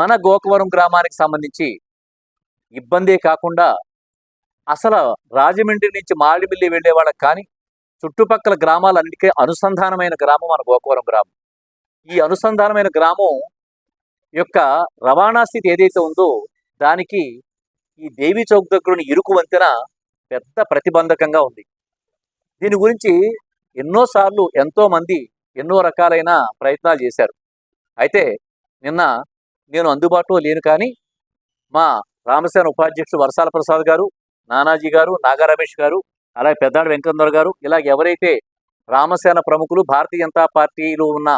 మన గోకవరం గ్రామానికి సంబంధించి ఇబ్బందే కాకుండా అసలు రాజమండ్రి నుంచి మాడిమిల్లి వెళ్ళే వాళ్ళకి కానీ చుట్టుపక్కల గ్రామాలన్నిటికీ అనుసంధానమైన గ్రామం మన గోకవరం గ్రామం. ఈ అనుసంధానమైన గ్రామం యొక్క రవాణా స్థితి ఏదైతే ఉందో దానికి ఈ దేవి చౌక్ దగ్గరని ఇరుకు వంతెన పెద్ద ప్రతిబంధకంగా ఉంది. దీని గురించి ఎన్నోసార్లు ఎంతో మంది ఎన్నో రకాలైన ప్రయత్నాలు చేశారు. అయితే నిన్న నేను అందుబాటులో లేను కానీ మా రామసేన ఉపాధ్యక్షుడు వరసాల ప్రసాద్ గారు నానాజీ గారు నాగారమేష్ గారు అలాగే పెద్దాడు వెంకటందర్ గారు ఇలా ఎవరైతే రామసేన ప్రముఖులు భారతీయ జనతా పార్టీలో ఉన్న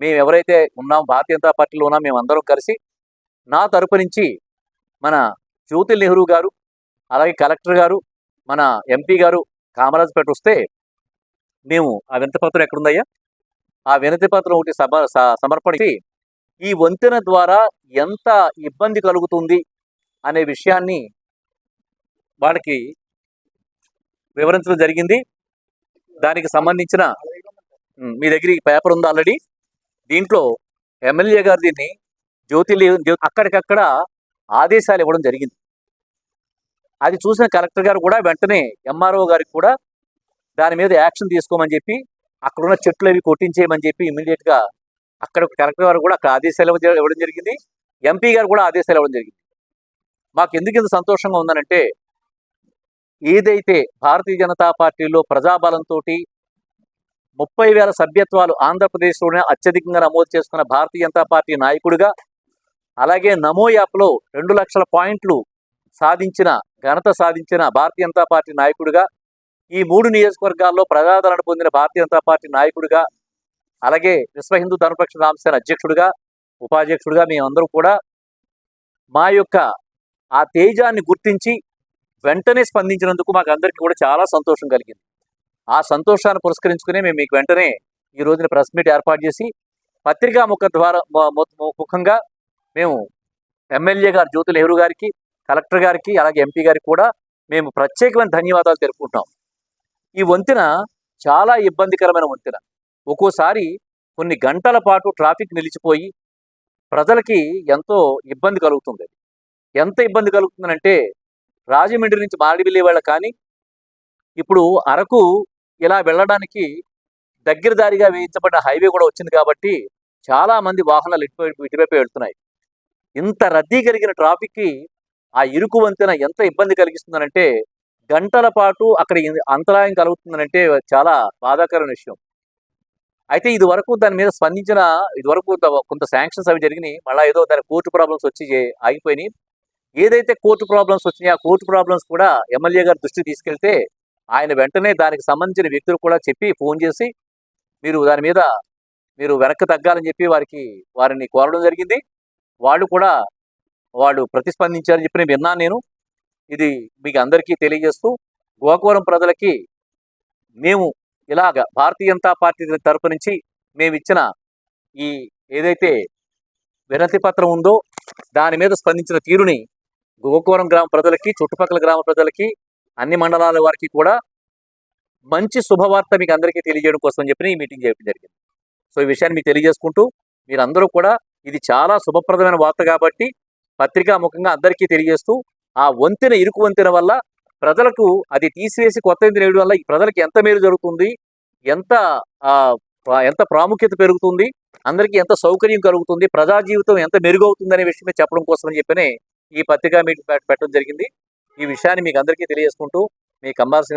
మేము ఎవరైతే ఉన్నాం భారతీయ జనతా పార్టీలో ఉన్నాం మేము అందరం కలిసి నా తరపు నుంచి మన జ్యోతి నెహ్రూ గారు అలాగే కలెక్టర్ గారు మన ఎంపీ గారు కామరాజ్పేట వస్తే మేము ఆ వినతి పత్రం ఎక్కడుందయ్యా? ఆ వినతి పత్రం ఒకటి స- సమర్పణకి ఈ వంతెన ద్వారా ఎంత ఇబ్బంది కలుగుతుంది అనే విషయాన్ని వాళ్ళకి వివరించడం జరిగింది. దానికి సంబంధించిన మీ దగ్గర ఈ పేపర్ ఉంది ఆల్రెడీ. దీంట్లో ఎమ్మెల్యే గారు దీన్ని జ్యోతి అక్కడికక్కడ ఆదేశాలు ఇవ్వడం జరిగింది. అది చూసిన కలెక్టర్ గారు కూడా వెంటనే ఎంఆర్ఓ గారికి కూడా దాని మీద యాక్షన్ తీసుకోమని చెప్పి అక్కడ ఉన్న చెట్లు అవి కొట్టించేయమని చెప్పి ఇమీడియట్గా అక్కడ కలెక్టర్ గారు కూడా అక్కడ ఆదేశాలు ఇవ్వడం జరిగింది. ఎంపీ గారు కూడా ఆదేశాలు ఇవ్వడం జరిగింది. మాకు ఎందుకు ఇంత సంతోషంగా ఉందనంటే ఏదైతే భారతీయ జనతా పార్టీలో ప్రజాబలంతో ముప్పై వేల సభ్యత్వాలు ఆంధ్రప్రదేశ్లోనే అత్యధికంగా నమోదు చేసుకున్న భారతీయ జనతా పార్టీ నాయకుడిగా అలాగే నమో యాప్లో రెండు లక్షల పాయింట్లు సాధించిన ఘనత సాధించిన భారతీయ జనతా పార్టీ నాయకుడిగా ఈ మూడు నియోజకవర్గాల్లో ప్రజాదరణ పొందిన భారతీయ జనతా పార్టీ నాయకుడిగా అలాగే విశ్వ హిందూ ధర్మపక్ష రామసేన అధ్యక్షుడిగా ఉపాధ్యక్షుడిగా మేమందరూ కూడా మా యొక్క ఆ తేజాన్ని గుర్తించి వెంటనే స్పందించినందుకు మాకు అందరికీ కూడా చాలా సంతోషం కలిగింది. ఆ సంతోషాన్ని పురస్కరించుకునే మేము మీకు వెంటనే ఈ రోజున ప్రెస్ మీట్ ఏర్పాటు చేసి పత్రికా ముఖ ద్వారా ముఖంగా మేము ఎమ్మెల్యే గారు జ్యోతి నెహ్రూ గారికి కలెక్టర్ గారికి అలాగే ఎంపీ గారికి కూడా మేము ప్రత్యేకమైన ధన్యవాదాలు తెలుపుకుంటాం ఈ వంతెన చాలా ఇబ్బందికరమైన వంతెన. ఒక్కోసారి కొన్ని గంటల పాటు ట్రాఫిక్ నిలిచిపోయి ప్రజలకి ఎంతో ఇబ్బంది కలుగుతుంది ఎంత ఇబ్బంది కలుగుతుందంటే రాజమండ్రి నుంచి మాడివిల్లి వాళ్ళు కానీ ఇప్పుడు అరకు ఇలా వెళ్ళడానికి దగ్గర దారిగా వేయించబడిన హైవే కూడా వచ్చింది కాబట్టి చాలా మంది వాహనాలు ఇటువైపు ఇటువైపు వెళ్తున్నాయి. ఇంత రద్దీ కలిగిన ట్రాఫిక్కి ఆ ఇరుకు వంతెన ఎంత ఇబ్బంది కలిగిస్తుందనంటే గంటల పాటు అక్కడ అంతరాయం కలుగుతుందనంటే చాలా బాధాకరమైన విషయం. అయితే ఇది వరకు దాని మీద స్పందించిన ఇది వరకు కొంత- శాంక్షన్స్ అవి జరిగినాయి. మళ్ళీ ఏదో దాని కోర్టు ప్రాబ్లమ్స్ వచ్చి ఆగిపోయినాయి. ఏదైతే కోర్టు ప్రాబ్లమ్స్ వచ్చినాయి ఆ కోర్టు ప్రాబ్లమ్స్ కూడా ఎమ్మెల్యే గారి దృష్టికి తీసుకెళ్తే ఆయన వెంటనే దానికి సంబంధించిన వ్యక్తులు కూడా చెప్పి ఫోన్ చేసి మీరు దాని మీద మీరు వెనక్కి తగ్గాలని చెప్పి వారికి వారిని కోరడం జరిగింది. వాళ్ళు కూడా వాళ్ళు ప్రతిస్పందించారని చెప్పి నేను విన్నాను నేను. ఇది మీకు అందరికీ తెలియజేస్తూ గోకవరం ప్రజలకి మేము ఇలాగ భారతీయ జనతా పార్టీ తరపు నుంచి మేము ఇచ్చిన ఈ ఏదైతే వినతి పత్రం ఉందో దాని మీద స్పందించిన తీరుని గోకవరం గ్రామ ప్రజలకి చుట్టుపక్కల గ్రామ ప్రజలకి అన్ని మండలాల వారికి కూడా మంచి శుభవార్త మీకు అందరికీ తెలియజేయడం కోసం అని చెప్పి ఈ మీటింగ్ చేయడం జరిగింది. సో ఈ విషయాన్ని మీకు తెలియజేసుకుంటూ మీరందరూ కూడా ఇది చాలా శుభప్రదమైన వార్త కాబట్టి పత్రికా ముఖంగా అందరికీ తెలియజేస్తూ ఆ వంతెన ఇరుకు వంతెన వల్ల ప్రజలకు అది తీసివేసి కొత్త వంతెన వేయడం వల్ల ఈ ప్రజలకు ఎంత మేలు జరుగుతుంది ఎంత ఆ, ఎంత ప్రాముఖ్యత పెరుగుతుంది అందరికీ ఎంత సౌకర్యం కలుగుతుంది ప్రజా జీవితం ఎంత మెరుగవుతుంది అనే విషయమే చెప్పడం కోసం అని చెప్పనే ఈ పత్రికా మీటింగ్ పెట్టడం జరిగింది. ఈ విషయాన్ని మీకు అందరికీ తెలియజేసుకుంటూ మీ అమ్మాల్సిన